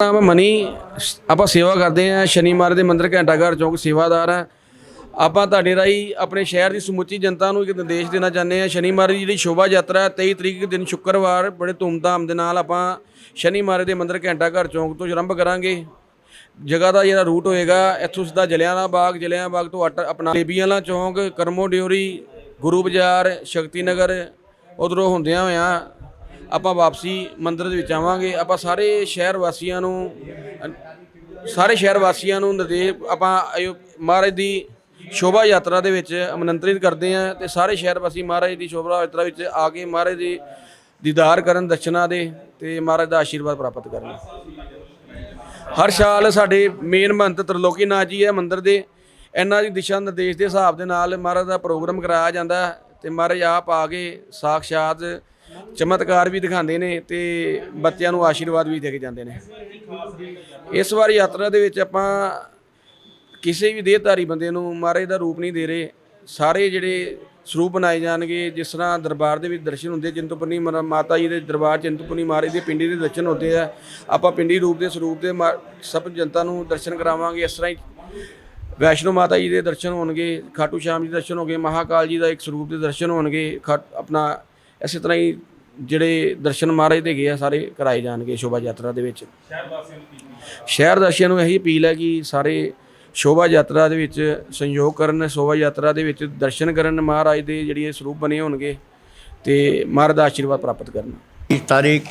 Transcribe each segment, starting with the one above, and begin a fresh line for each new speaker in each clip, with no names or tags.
ਨਾਮ ਮਨੀ। ਸ- ਆਪਾਂ ਸੇਵਾ ਕਰਦੇ ਆ ਸ਼ਨੀ ਮਹਾਰਾਜ ਦੇ ਮੰਦਿਰ ਘੰਟਾ ਘਰ ਚੌਂਕ ਸੇਵਾਦਾਰ ਆ ਆਪਾਂ ਤੁਹਾਡੇ ਰਾਹੀਂ ਆਪਣੇ ਸ਼ਹਿਰ ਦੀ ਸਮੁੱਚੀ ਜਨਤਾ ਨੂੰ ਇੱਕ ਨਿਰਦੇਸ਼ ਦੇਣਾ ਚਾਹੁੰਦੇ ਆ ਸ਼ਨੀ ਮਹਾਰਾਜ ਦੀ ਜਿਹੜੀ ਸ਼ੋਭਾ ਯਾਤਰਾ ਹੈ, 23 ਤਰੀਕ ਦਿਨ ਸ਼ੁੱਕਰਵਾਰ ਬੜੇ ਧੂਮਧਾਮ ਦੇ ਨਾਲ ਆਪਾਂ ਸ਼ਨੀ ਮਹਾਰਾਜ ਦੇ ਮੰਦਿਰ ਘੰਟਾ ਘਰ ਚੌਂਕ ਤੋਂ ਆਰੰਭ ਕਰਾਂਗੇ। ਜਗ੍ਹਾ ਦਾ ਜਿਹੜਾ ਰੂਟ ਹੋਏਗਾ ਇੱਥੋਂ ਸਿੱਧਾ ਜਲਿਆਂਵਾਲਾ ਬਾਗ ਜਲਿਆਂਵਾਲਾ ਬਾਗ ਤੋਂ ਅੱਟ ਆਪਣਾ ਬੇਬੀਆਂਲਾ ਚੌਂਕ ਕਰਮੋ ਡਿਓਰੀ ਗੁਰੂ ਬਾਜ਼ਾਰ ਸ਼ਕਤੀ ਨਗਰ ਉਧਰੋਂ ਹੁੰਦਿਆਂ ਹੋਇਆਂ ਆਪਾਂ ਵਾਪਸੀ ਮੰਦਿਰ ਦੇ ਵਿੱਚ ਆਵਾਂਗੇ। ਆਪਾਂ ਸਾਰੇ ਸ਼ਹਿਰ ਵਾਸੀਆਂ ਨੂੰ, ਸਾਰੇ ਸ਼ਹਿਰ ਵਾਸੀਆਂ ਨੂੰ ਨਿਰਦੇਸ਼ ਆਪਾਂ ਆਇਓ ਮਹਾਰਾਜ ਦੀ ਸ਼ੋਭਾ ਯਾਤਰਾ ਦੇ ਵਿੱਚ ਅਮਨੰਤਰਿਤ ਕਰਦੇ ਆ ਤੇ ਸਾਰੇ ਸ਼ਹਿਰ ਵਾਸੀ ਮਹਾਰਾਜ ਦੀ ਸ਼ੋਭਾ ਯਾਤਰਾ ਵਿੱਚ ਆ ਕੇ ਮਹਾਰਾਜ ਦੀ ਦੀਦਾਰ ਕਰਨ, ਦਰਸ਼ਨਾਂ ਦੇ ਤੇ ਮਹਾਰਾਜ ਦਾ ਆਸ਼ੀਰਵਾਦ ਪ੍ਰਾਪਤ ਕਰਨ। ਹਰ ਸਾਲ ਸਾਡੇ ਮੇਨ ਮੰਤ ਤ੍ਰਿਲੋਕੀ ਨਾਥ ਜੀ ਹੈ ਮੰਦਿਰ ਦੇ। ਇਹਨਾਂ ਦੀ ਦਿਸ਼ਾ ਨਿਰਦੇਸ਼ ਦੇ ਹਿਸਾਬ ਦੇ ਨਾਲ ਮਹਾਰਾਜ ਦਾ ਪ੍ਰੋਗਰਾਮ ਕਰਾਇਆ ਜਾਂਦਾ ਹੈ ਤੇ ਮਹਾਰਾਜ ਆਪ ਆ ਕੇ ਸਾਖਸ਼ਾਤ ਚਮਤਕਾਰ ਵੀ ਦਿਖਾਉਂਦੇ ਨੇ ਤੇ ਬੱਚਿਆਂ ਨੂੰ ਆਸ਼ੀਰਵਾਦ ਵੀ ਦੇ ਕੇ ਜਾਂਦੇ ਨੇ। ਇਸ ਵਾਰ ਯਾਤਰਾ ਦੇ ਵਿੱਚ ਆਪਾਂ ਕਿਸੇ ਵੀ ਦੇਹਧਾਰੀ ਬੰਦੇ ਨੂੰ ਮਹਾਰਾਜ ਦਾ ਰੂਪ ਨਹੀਂ ਦੇ ਰਹੇ। ਸਾਰੇ ਜਿਹੜੇ ਸਰੂਪ ਬਣਾਏ ਜਾਣਗੇ, ਜਿਸ ਤਰ੍ਹਾਂ ਦਰਬਾਰ ਦੇ ਵਿੱਚ ਦਰਸ਼ਨ ਹੁੰਦੇ, ਚਿੰਤਪੁਰਨੀ ਮਾਤਾ ਜੀ ਦੇ ਦਰਬਾਰ ਚਿੰਤਪੁਰਨੀ ਮਹਾਰਾਜ ਦੇ ਪਿੰਡੀ ਦੇ ਦਰਸ਼ਨ ਹੁੰਦੇ ਆ। ਆਪਾਂ ਪਿੰਡੀ ਰੂਪ ਦੇ ਸਰੂਪ ਦੇ ਮਾ- ਸਭ ਜਨਤਾ ਨੂੰ ਦਰਸ਼ਨ ਕਰਾਵਾਂਗੇ। ਇਸ ਤਰ੍ਹਾਂ ਹੀ ਵੈਸ਼ਨੋ ਮਾਤਾ ਜੀ ਦੇ ਦਰਸ਼ਨ ਹੋਣਗੇ, ਖਾਟੂ ਸ਼ਾਮ ਜੀ ਦੇ ਦਰਸ਼ਨ ਹੋਣਗੇ, ਮਹਾਕਾਲ ਜੀ ਦਾ ਇੱਕ ਸਰੂਪ ਦੇ ਦਰਸ਼ਨ ਹੋਣਗੇ, ਖਾ- ਆਪਣਾ ਇਸੇ ਤਰ੍ਹਾਂ ਹੀ ਜਿਹੜੇ ਦਰਸ਼ਨ ਮਹਾਰਾਜ ਦੇ ਗਏ ਆ ਸਾਰੇ ਕਰਾਏ ਜਾਣਗੇ ਸ਼ੋਭਾ ਯਾਤਰਾ ਦੇ ਵਿੱਚ ਸ਼ਹਿਰ ਵਾਸੀਆਂ ਨੂੰ ਇਹੀ ਅਪੀਲ ਹੈ ਕਿ ਸਾਰੇ ਸ਼ੋਭਾ ਯਾਤਰਾ ਦੇ ਵਿੱਚ ਸੰਯੋਗ ਕਰਨ ਸ਼ੋਭਾ ਯਾਤਰਾ ਦੇ ਵਿੱਚ ਦਰਸ਼ਨ ਕਰਨ ਮਹਾਰਾਜ ਦੇ ਜਿਹੜੀ ਇਹ ਸਰੂਪ ਬਣੇ ਹੋਣਗੇ ਤੇ ਮਹਾਰਾਜ ਦਾ ਆਸ਼ੀਰਵਾਦ ਪ੍ਰਾਪਤ ਕਰਨ
इस तारीख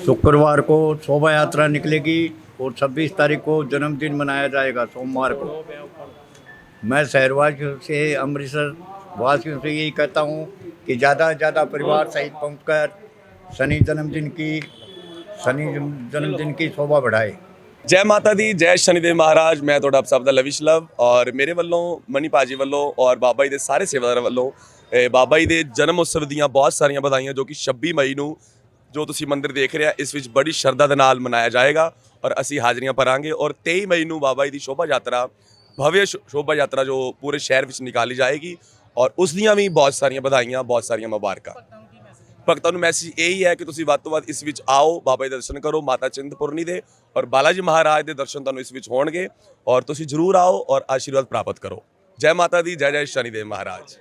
शुक्रवार को शोभा यात्रा निकलेगी और 26 तारीख को जन्मदिन मनाया जाएगा सोमवार को मैं शहरवासियों से अमृतसर वासियों से यही कहता हूँ कि ज़्यादा से ज़्यादा परिवार सहित पहुँचकर शनि जन्मदिन की शनि जन्मदिन की शोभा बढ़ाए
ਜੈ ਮਾਤਾ ਦੀ ਜੈ ਸ਼ਨੀਦੇਵ ਮਹਾਰਾਜ ਮੈਂ ਤੁਹਾਡਾ ਆਪ ਸਭ ਦਾ ਲਵਿਸ਼ ਲਵ ਔਰ ਮੇਰੇ ਵੱਲੋਂ ਮਨੀ ਭਾਜੀ ਵੱਲੋਂ ਔਰ ਬਾਬਾ ਜੀ ਦੇ ਸਾਰੇ ਸੇਵਾਦਾਰਾਂ ਵੱਲੋਂ ਇਹ ਬਾਬਾ ਜੀ ਦੇ ਜਨਮ ਉਤਸਵ ਦੀਆਂ ਬਹੁਤ ਸਾਰੀਆਂ ਵਧਾਈਆਂ ਜੋ ਕਿ 26 ਮਈ ਨੂੰ ਜੋ ਤੁਸੀਂ ਮੰਦਿਰ ਦੇਖ ਰਹੇ ਆ ਇਸ ਵਿੱਚ ਬੜੀ ਸ਼ਰਧਾ ਦੇ ਨਾਲ ਮਨਾਇਆ ਜਾਏਗਾ ਔਰ ਅਸੀਂ ਹਾਜ਼ਰੀਆਂ ਭਰਾਂਗੇ ਔਰ 23 ਮਈ ਨੂੰ ਬਾਬਾ ਜੀ ਦੀ ਸ਼ੋਭਾ ਯਾਤਰਾ ਭਵਯ ਸ਼ੋ- ਸ਼ੋਭਾ ਯਾਤਰਾ ਜੋ ਪੂਰੇ ਸ਼ਹਿਰ ਵਿੱਚ ਨਿਕਾਲੀ ਜਾਏਗੀ ਔਰ ਉਸ ਦੀਆਂ ਵੀ ਬਹੁਤ ਸਾਰੀਆਂ ਵਧਾਈਆਂ, ਬਹੁਤ ਸਾਰੀਆਂ ਮੁਬਾਰਕਾਂ। ਭਗਤਾਂ ਨੂੰ ਮੈਸੇਜ ਇਹੀ ਹੈ ਕਿ ਤੁਸੀਂ ਵੱਧ ਤੋਂ ਵੱਧ ਇਸ ਵਿੱਚ ਆਓ, ਬਾਬਾ ਜੀ ਦੇ ਦਰਸ਼ਨ ਕਰੋ, ਮਾਤਾ ਚਿੰਤਪੁਰਨੀ ਦੇ ਔਰ ਬਾਲਾ ਜੀ ਮਹਾਰਾਜ ਦੇ ਦਰਸ਼ਨ ਤੁਹਾਨੂੰ ਇਸ ਵਿੱਚ ਹੋਣਗੇ ਔਰ ਤੁਸੀਂ ਜਰੂਰ ਆਓ ਔਰ ਆਸ਼ੀਰਵਾਦ ਪ੍ਰਾਪਤ ਕਰੋ। ਜੈ ਮਾਤਾ ਦੀ, ਜੈ ਜੈ ਸ਼ਨੀਦੇਵ ਮਹਾਰਾਜ।